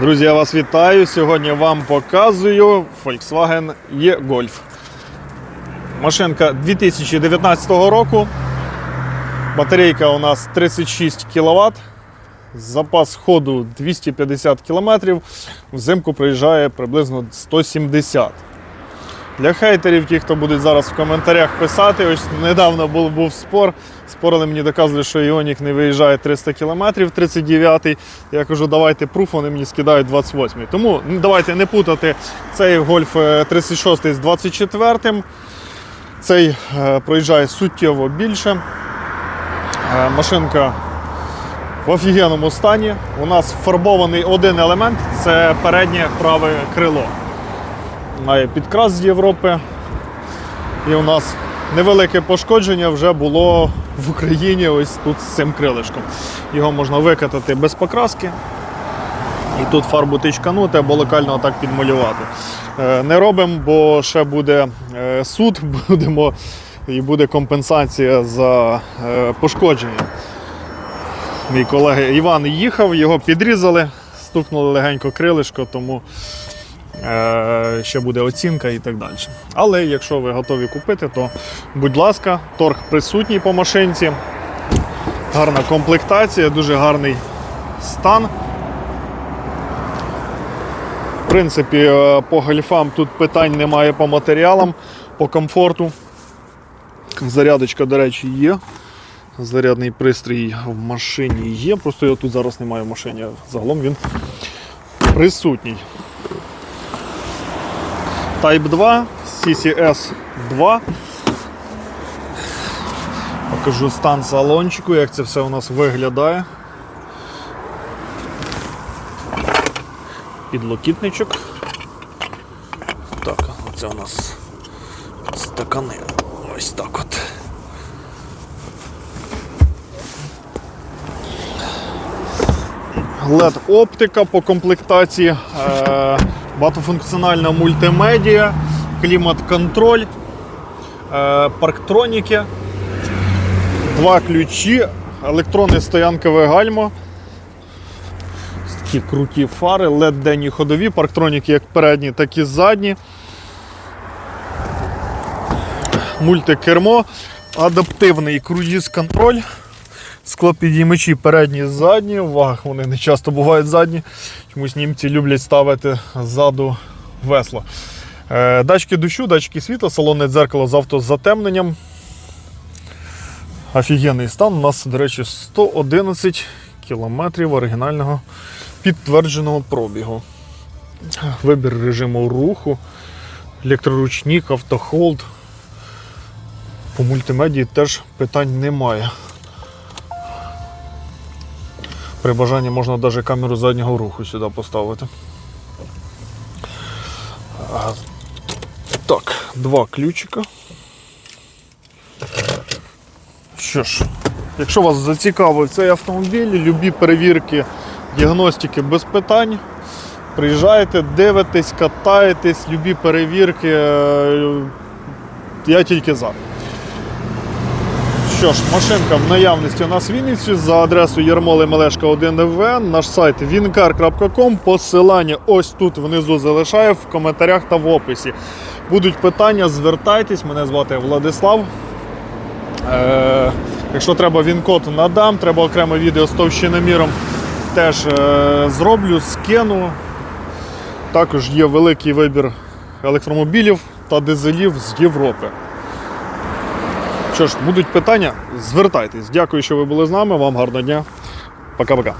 Друзі, я вас вітаю. Сьогодні вам показую Volkswagen E-Golf. Машинка 2019 року. Батарейка у нас 36 кВт. Запас ходу 250 км. Взимку приїжджає приблизно 170 для хейтерів, ті, хто будуть зараз в коментарях писати, ось недавно був, був спор. Спорили мені доказували, що Іонік не виїжджає 300 км 39-й. Я кажу, давайте пруф, вони мені скидають 28-й. Тому ну, давайте не путати цей гольф е, 36 з 24-м. Цей е, проїжджає суттєво більше. Е, машинка в офігенному стані. У нас фарбований один елемент це переднє праве крило має підкрас з Європи. І у нас невелике пошкодження вже було в Україні ось тут з цим крилишком. Його можна викатати без покраски. І тут фарбу тичканути або локально так підмалювати. Е, Не робимо, бо ще буде е, суд, будемо, і буде компенсація за е, пошкодження. Мій колега Іван їхав, його підрізали, стукнули легенько крилишко, тому ще буде оцінка і так далі. Але якщо ви готові купити, то будь ласка, торг присутній по машинці. Гарна комплектація, дуже гарний стан. В принципі, е, по гольфам тут питань немає по матеріалам, по комфорту. Зарядочка, до речі, є. Зарядний пристрій в машині є, просто його тут зараз немає в машині. Загалом він присутній. Type 2, CCS 2. Покажу стан салончику, як це все у нас виглядає. Підлокітничок. Так, оце у нас стакани. Ось так от. LED оптика по комплектації, е, багатофункціональна мультимедіа, клімат-контроль, е, парктроніки, два ключі, електронне стоянкове гальмо. Такі круті фари, LED денні ходові, парктроніки як передні, так і задні. Мультикермо, адаптивний круїз-контроль. Склопідіймачі передні задні, в вагах вони не часто бувають задні. Чомусь німці люблять ставити ззаду весло. Е, датчики дощу, датчики світла, салонне дзеркало з автозатемненням. Офігенний стан. У нас, до речі, 111 кілометрів оригінального підтвердженого пробігу. Вибір режиму руху, електроручник, автохолд. По мультимедії теж питань немає. При бажанні можна навіть камеру заднього руху сюди поставити. Так, два ключика. Що ж, якщо вас зацікавив цей автомобіль, любі перевірки, діагностики без питань. Приїжджаєте, дивитесь, катаєтесь, любі перевірки. е, Я тільки за. Що ж, машинка в наявності у нас в Вінниці за адресою Ярмоли Мелешка 1В. Наш сайт wincar.com. Посилання ось тут внизу залишаю в коментарях та в описі. Будуть питання, звертайтесь. Мене звати Владислав. Е, якщо треба він-код надам, треба окреме відео з товщиноміром теж е, зроблю, скину. Також є великий вибір електромобілів та дизелів з Європи. Що ж, будуть питання, звертайтесь. Дякую, що ви були з нами. Вам гарного дня. Пока-пока.